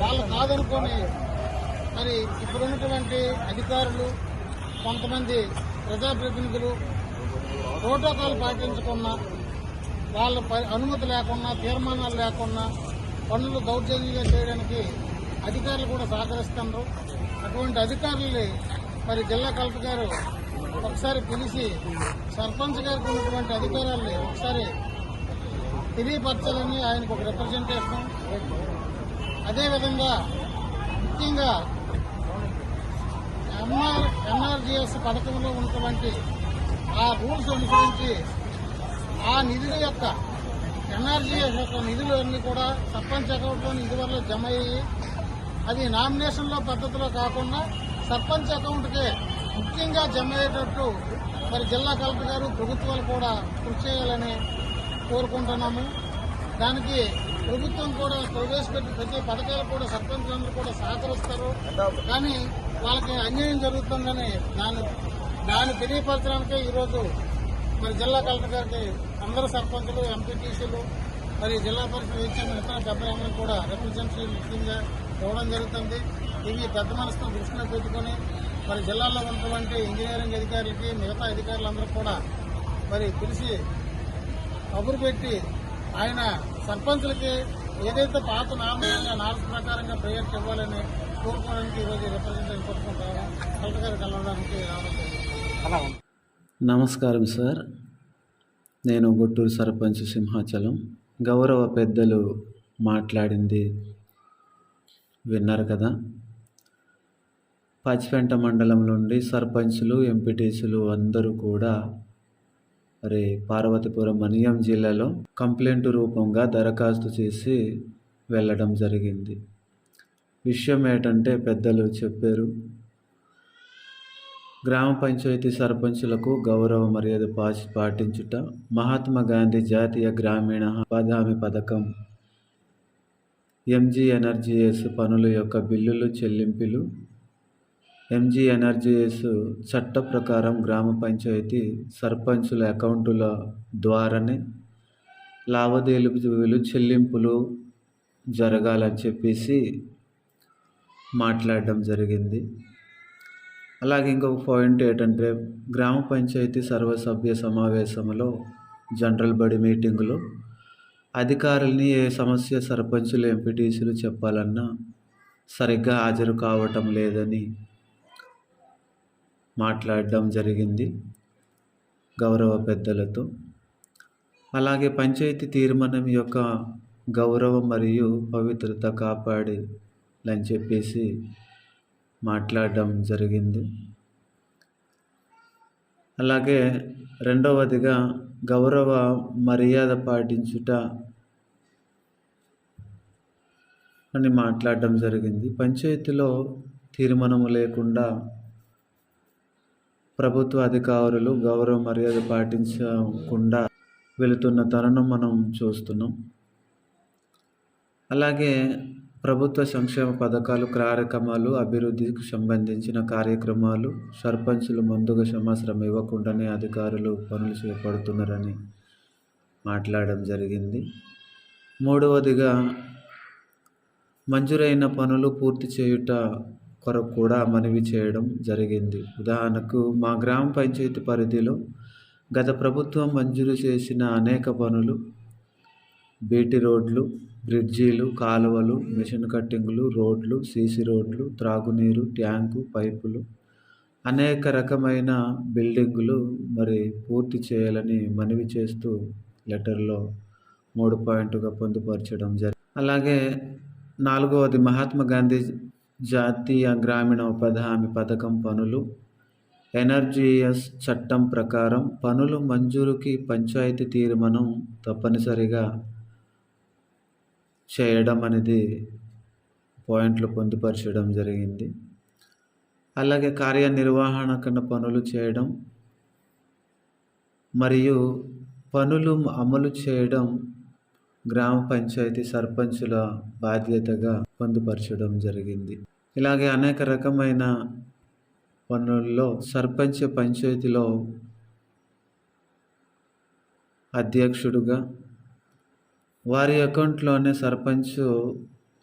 వాళ్ళు కాదనుకొని మరి ఇప్పుడున్నటువంటి అధికారులు కొంతమంది ప్రజాప్రతినిధులు ప్రోటోకాల్ పాటించకుండా వాళ్ళ ప- అనుమతి లేకుండా తీర్మానాలు లేకుండా పనులు దౌర్జన్యంగా చేయడానికి అధికారులు కూడా సహకరిస్తున్నారు అటువంటి అధికారుల్ని మరి జిల్లా కలెక్టర్ గారు ఒకసారి పిలిచి సర్పంచ్ గారికి ఉన్నటువంటి అధికారాల్ని ఒకసారి తెలియపరచాలని ఆయనకు ఒక రిప్రజెంటేషన్ అదేవిధంగా ముఖ్యంగా ఎంఆర్ ఎన్ఆర్జీఎస్ పథకంలో ఉన్నటువంటి ఆ రూల్స్ అనుసరించి ఆ నిధుల యొక్క ఎన్ఆర్జీఎస్ యొక్క నిధులు కూడా సర్పంచ్ అకౌంట్లో ఇదివరకు జమ అయ్యి అది నామినేషన్లో పద్ధతిలో కాకుండా సర్పంచ్ అకౌంట్కే ముఖ్యంగా జమ అయ్యేటట్టు మరి జిల్లా కలెక్టర్ గారు ప్రభుత్వాలు కూడా కృషి చేయాలని కోరుకుంటున్నాము. దానికి ప్రభుత్వం కూడా ప్రవేశపెట్టి ప్రతి పథకాలు కూడా సర్పంచులందరూ కూడా సహకరిస్తారు. కానీ వాళ్ళకి అన్యాయం జరుగుతుందని దాన్ని దాన్ని తెలియపరచడానికే ఈరోజు మరి జిల్లా కలెక్టర్ గారికి అందరు సర్పంచులు ఎంపీటీసీలు మరి జిల్లా పరిషత్ ఇచ్చిన ఇతర పెద్దలందరూ కూడా రిప్రజెంటేటివ్ ముఖ్యంగా ఇవ్వడం జరుగుతుంది. ఇవి పెద్ద మనసుతో దృష్టిలో పెట్టుకొని మరి జిల్లాలో ఉన్నటువంటి ఇంజనీరింగ్ అధికారులకి మిగతా అధికారులందరూ కూడా మరి పిలిచి కబురు పెట్టి ఆయన సర్పంచులకి ఏదైతే పాత నామినేషన్ నాలుగు ప్రకారంగా ప్రయత్నం ఇవ్వాలని కోరుకోవడానికి ఈరోజు రిప్రజెంటేషన్ కొట్టుకుంటాము కలెక్టర్ గారు కలవడానికి రావడం నమస్కారం సార్. నేను గుట్టూరు సర్పంచ్ సింహాచలం. గౌరవ పెద్దలు మాట్లాడింది విన్నారు కదా. పచ్చిపెంట మండలం నుండి సర్పంచులు ఎంపీటీసీలు అందరూ కూడా మరి పార్వతీపురం మనియం జిల్లాలో కంప్లైంట్ రూపంగా దరఖాస్తు చేసి వెళ్ళడం జరిగింది. విషయం ఏంటంటే పెద్దలు చెప్పారు. గ్రామ పంచాయతీ సర్పంచులకు గౌరవ మర్యాద పాచి పాటించుట మహాత్మా గాంధీ జాతీయ గ్రామీణ ఉపాధి పథకం ఎంజీ ఎనర్జీఎస్ పనుల యొక్క బిల్లులు చెల్లింపులు ఎంజీ ఎనర్జీఎస్ చట్ట ప్రకారం గ్రామ పంచాయతీ సర్పంచుల అకౌంటుల ద్వారానే లావాదేవీలు చెల్లింపులు జరగాలని చెప్పేసి మాట్లాడడం జరిగింది. అలాగే ఇంకొక పాయింట్ ఏంటంటే గ్రామ పంచాయతీ సర్వసభ్య సమావేశంలో జనరల్ బడి మీటింగులో అధికారుల్ని ఏ సమస్య సర్పంచులు ఎంపీటీసీలు చెప్పాలన్నా సరిగ్గా హాజరు కావటం లేదని మాట్లాడడం జరిగింది గౌరవ పెద్దలతో. అలాగే పంచాయతీ తీర్మానం యొక్క గౌరవం మరియు పవిత్రత కాపాడాలని చెప్పేసి మాట్లాడడం జరిగింది. అలాగే రెండవదిగా గౌరవ మర్యాద పాటించుట అని మాట్లాడడం జరిగింది. పంచాయతీలో తీర్మానం లేకుండా ప్రభుత్వ అధికారులు గౌరవ మర్యాద పాటించకుండా వెళుతున్న తరుణం మనం చూస్తున్నాం. అలాగే ప్రభుత్వ సంక్షేమ పథకాలు కార్యక్రమాలు అభివృద్ధికి సంబంధించిన కార్యక్రమాలు సర్పంచులు ముందుగా సమాచారం ఇవ్వకుండానే అధికారులు పనులు చేపడుతున్నారని మాట్లాడడం జరిగింది. మూడవదిగా మంజూరైన పనులు పూర్తి చేయుట కొరకు కూడా మనవి చేయడం జరిగింది. ఉదాహరణకు మా గ్రామ పంచాయతీ పరిధిలో గత ప్రభుత్వం మంజూరు చేసిన అనేక పనులు బీటీ రోడ్లు బ్రిడ్జీలు కాలువలు మిషన్ కట్టింగులు రోడ్లు సీసీ రోడ్లు త్రాగునీరు ట్యాంకు పైపులు అనేక రకమైన బిల్డింగులు మరి పూర్తి చేయాలని మనవి చేస్తూ లెటర్లో మూడు పాయింట్గా పొందుపరచడం జరిగింది. అలాగే నాలుగవది మహాత్మా గాంధీ జాతీయ గ్రామీణ ఉపాధి హామీ పథకం పనులు. ఎనర్జీఎస్ చట్టం ప్రకారం పనులు మంజూరుకి పంచాయతీ తీర్మానం తప్పనిసరిగా చేయడం అనేది పాయింట్లు పొందుపరచడం జరిగింది. అలాగే కార్యనిర్వహణ కన్నా పనులు చేయడం మరియు పనులు అమలు చేయడం గ్రామ పంచాయతీ సర్పంచుల బాధ్యతగా పొందుపరచడం జరిగింది. ఇలాగే అనేక రకమైన పనుల్లో సర్పంచ్ పంచాయతీలో అధ్యక్షుడుగా వారి అకౌంట్లోనే సర్పంచ్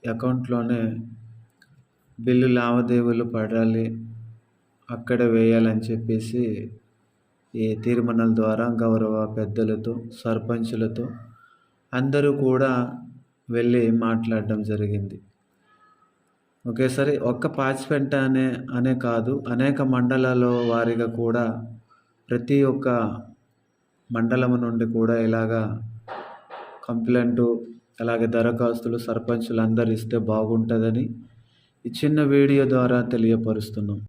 అకౌంట్లోనే బిల్లు లావాదేవీలు పడాలి అక్కడ వేయాలని చెప్పేసి ఈ తీర్మానాల ద్వారా గౌరవ పెద్దలతో సర్పంచులతో అందరూ కూడా వెళ్ళి మాట్లాడడం జరిగింది. ఒకేసారి ఒక్క పాచిపెంట అనే అనే కాదు అనేక మండలాల వారిగా కూడా ప్రతి ఒక్క మండలం నుండి కూడా ఇలాగా కంప్లైంట్ అలాగే దరఖాస్తులు సర్పంచులు అందరు ఇస్తే బాగుంటుందని ఈ చిన్న వీడియో ద్వారా తెలియపరుస్తున్నాం.